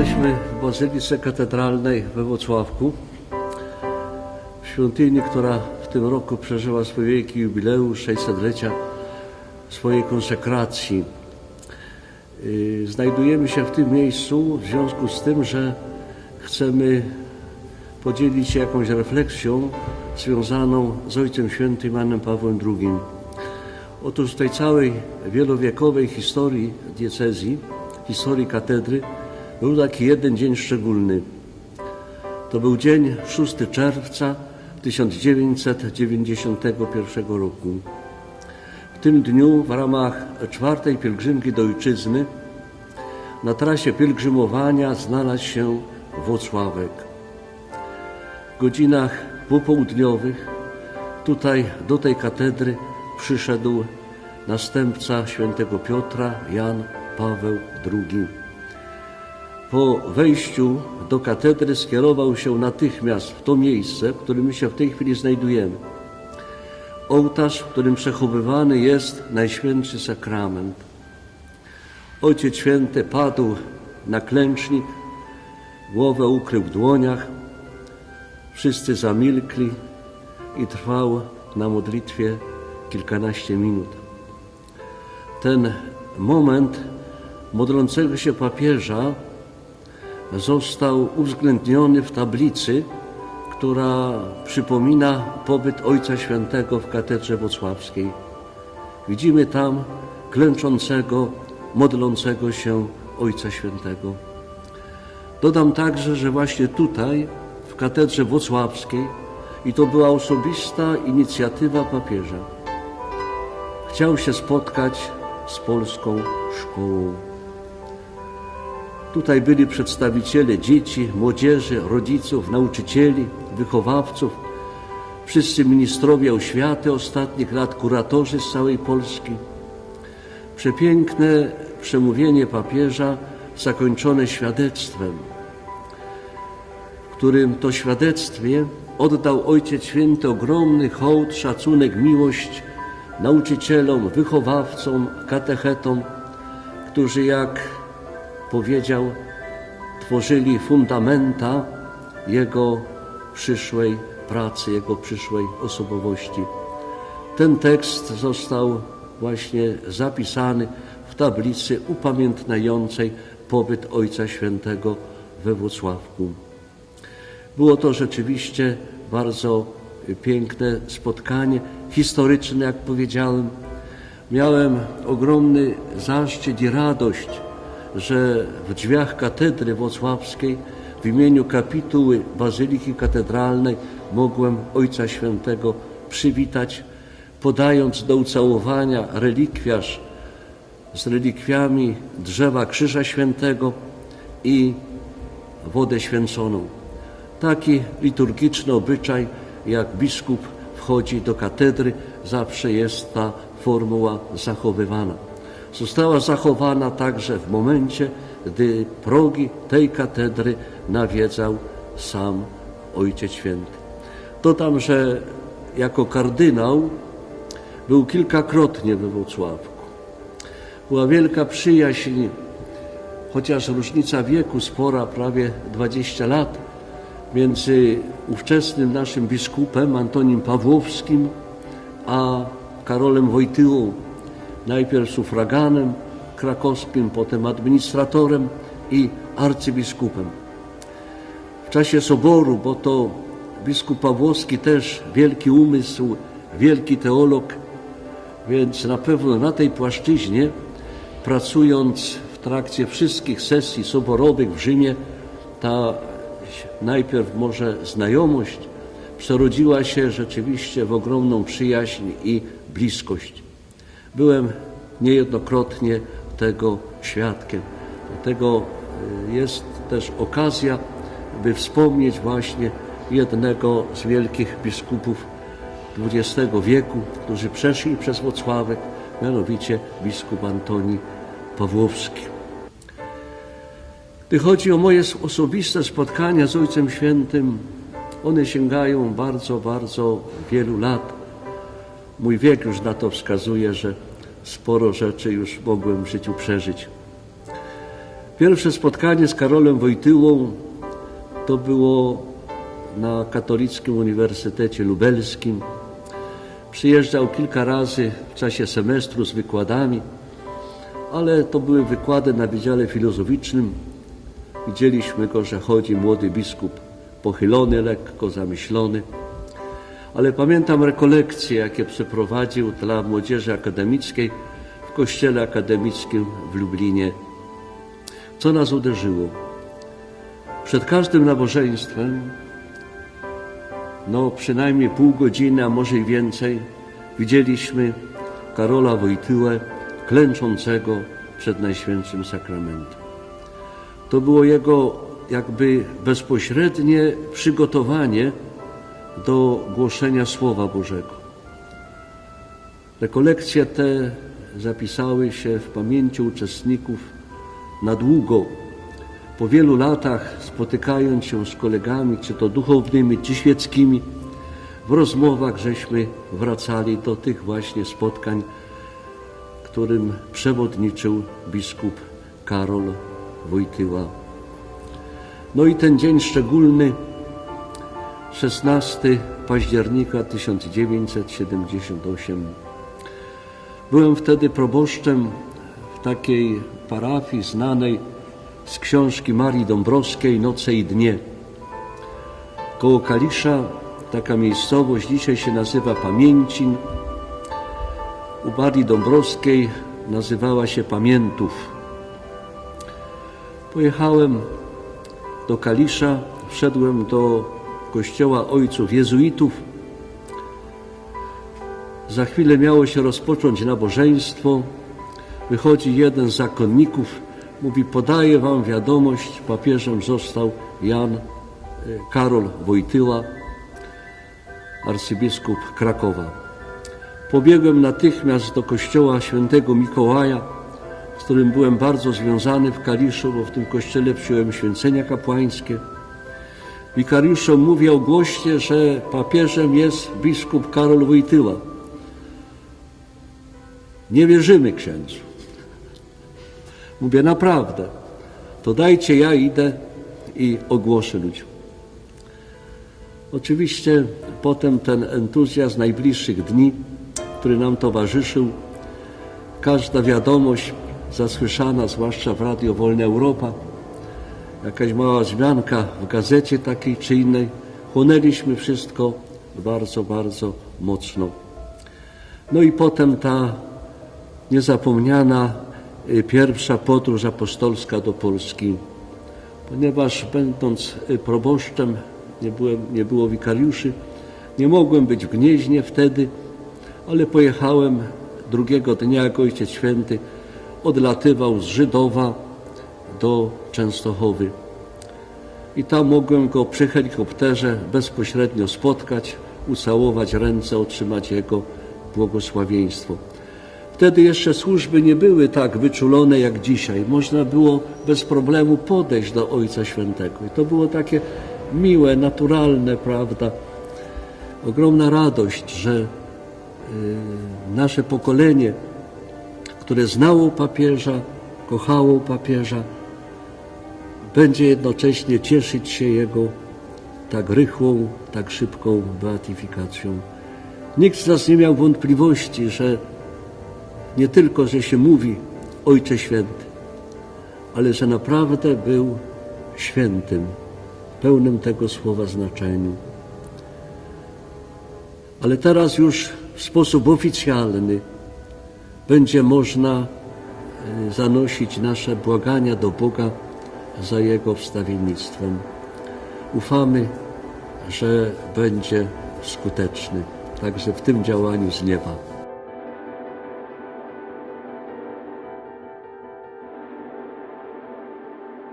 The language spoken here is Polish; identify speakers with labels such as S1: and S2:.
S1: Jesteśmy w Bazylice Katedralnej we Włocławku, w świątyni, która w tym roku przeżyła swój wielki jubileusz 600-lecia swojej konsekracji. Yy, Znajdujemy się w tym miejscu w związku z tym, że chcemy podzielić się jakąś refleksją związaną z Ojcem Świętym Janem Pawłem II. Otóż tej całej wielowiekowej historii diecezji, historii katedry, był taki jeden dzień szczególny. To był dzień 6 czerwca 1991 roku. W tym dniu w ramach czwartej pielgrzymki do Ojczyzny na trasie pielgrzymowania znalazł się Włocławek. W godzinach popołudniowych tutaj do tej katedry przyszedł następca świętego Piotra, Jan Paweł II. Po wejściu do katedry skierował się natychmiast w to miejsce, w którym my się w tej chwili znajdujemy. Ołtarz, w którym przechowywany jest Najświętszy Sakrament. Ojciec Święty padł na klęcznik, głowę ukrył w dłoniach, wszyscy zamilkli i trwał na modlitwie kilkanaście minut. Ten moment modlącego się papieża został uwzględniony w tablicy, która przypomina pobyt Ojca Świętego w katedrze wocławskiej. Widzimy tam klęczącego, modlącego się Ojca Świętego. Dodam także, że właśnie tutaj, w katedrze wocławskiej, i to była osobista inicjatywa papieża, chciał się spotkać z polską szkołą. Tutaj byli przedstawiciele dzieci, młodzieży, rodziców, nauczycieli, wychowawców, wszyscy ministrowie oświaty ostatnich lat, kuratorzy z całej Polski. Przepiękne przemówienie papieża zakończone świadectwem, w którym to świadectwie oddał Ojciec Święty ogromny hołd, szacunek, miłość nauczycielom, wychowawcom, katechetom, którzy, jak powiedział, tworzyli fundamenta Jego przyszłej pracy, Jego przyszłej osobowości. Ten tekst został właśnie zapisany w tablicy upamiętniającej pobyt Ojca Świętego we Włocławku. Było to rzeczywiście bardzo piękne spotkanie, historyczne, jak powiedziałem. Miałem ogromny zaszczyt i radość, że w drzwiach katedry wocławskiej w imieniu kapituły Bazyliki Katedralnej mogłem Ojca Świętego przywitać, podając do ucałowania relikwiarz z relikwiami drzewa Krzyża Świętego i wodę święconą. Taki liturgiczny obyczaj, jak biskup wchodzi do katedry, zawsze jest ta formuła zachowywana. Została zachowana także w momencie, gdy progi tej katedry nawiedzał sam Ojciec Święty. Dodam, że jako kardynał był kilkakrotnie we Włocławku. Była wielka przyjaźń, chociaż różnica wieku spora, prawie 20 lat, między ówczesnym naszym biskupem Antonim Pawłowskim a Karolem Wojtyłą, najpierw sufraganem krakowskim, potem administratorem i arcybiskupem. W czasie soboru, bo to biskup Pawłowski też wielki umysł, wielki teolog, więc na pewno na tej płaszczyźnie, pracując w trakcie wszystkich sesji soborowych w Rzymie, ta najpierw może znajomość przerodziła się rzeczywiście w ogromną przyjaźń i bliskość. Byłem niejednokrotnie tego świadkiem. Dlatego jest też okazja, by wspomnieć właśnie jednego z wielkich biskupów XX wieku, którzy przeszli przez Wocławek, mianowicie biskup Antoni Pawłowski. Gdy chodzi o moje osobiste spotkania z Ojcem Świętym, one sięgają bardzo, bardzo wielu lat. Mój wiek już na to wskazuje, że sporo rzeczy już mogłem w życiu przeżyć. Pierwsze spotkanie z Karolem Wojtyłą to było na Katolickim Uniwersytecie Lubelskim. Przyjeżdżał kilka razy w czasie semestru z wykładami, ale to były wykłady na Wydziale Filozoficznym. Widzieliśmy go, że chodzi młody biskup, pochylony, lekko zamyślony. Ale pamiętam rekolekcje, jakie przeprowadził dla młodzieży akademickiej w Kościele Akademickim w Lublinie. Co nas uderzyło? Przed każdym nabożeństwem, no przynajmniej pół godziny, a może i więcej, widzieliśmy Karola Wojtyłę klęczącego przed Najświętszym Sakramentem. To było jego jakby bezpośrednie przygotowanie do głoszenia Słowa Bożego. Rekolekcje te zapisały się w pamięci uczestników na długo. Po wielu latach, spotykając się z kolegami, czy to duchownymi, czy świeckimi, w rozmowach żeśmy wracali do tych właśnie spotkań, którym przewodniczył biskup Karol Wojtyła. No i ten dzień szczególny, 16 października 1978. Byłem wtedy proboszczem w takiej parafii znanej z książki Marii Dąbrowskiej Noce i dnie. Koło Kalisza taka miejscowość dzisiaj się nazywa Pamięcin. U Marii Dąbrowskiej nazywała się Pamiętów. Pojechałem do Kalisza, wszedłem do kościoła ojców jezuitów. Za chwilę miało się rozpocząć nabożeństwo. Wychodzi jeden z zakonników, mówi: Podaję wam wiadomość, papieżem został Jan e, Karol Wojtyła, arcybiskup Krakowa. Pobiegłem natychmiast do kościoła świętego Mikołaja, z którym byłem bardzo związany w Kaliszu, bo w tym kościele przyjąłem święcenia kapłańskie. Wikariuszom mówię ogłoście, że papieżem jest biskup Karol Wojtyła. Nie wierzymy księdzu. Mówię naprawdę. To dajcie, ja idę i ogłoszę ludziom. Oczywiście potem ten entuzjazm najbliższych dni, który nam towarzyszył, każda wiadomość zasłyszana, zwłaszcza w Radio Wolna Europa, jakaś mała zmianka w gazecie takiej czy innej, chłonęliśmy wszystko bardzo, bardzo mocno. No i potem ta niezapomniana y, pierwsza podróż apostolska do Polski, ponieważ będąc y, proboszczem, nie, byłem, nie było wikariuszy, nie mogłem być w Gnieźnie wtedy, ale pojechałem drugiego dnia, jak Ojciec Święty odlatywał z Żydowa do Częstochowy. I tam mogłem go przy helikopterze bezpośrednio spotkać, ucałować ręce, otrzymać jego błogosławieństwo. Wtedy jeszcze służby nie były tak wyczulone jak dzisiaj. Można było bez problemu podejść do Ojca Świętego. I to było takie miłe, naturalne, prawda? Ogromna radość, że y, nasze pokolenie, które znało papieża, kochało papieża, będzie jednocześnie cieszyć się jego tak rychłą, tak szybką beatyfikacją. Nikt z nas nie miał wątpliwości, że nie tylko, że się mówi Ojcze Święty, ale że naprawdę był świętym, pełnym tego słowa znaczeniu. Ale teraz już w sposób oficjalny będzie można y, zanosić nasze błagania do Boga za Jego wstawiennictwem. Ufamy, że będzie skuteczny także w tym działaniu z nieba.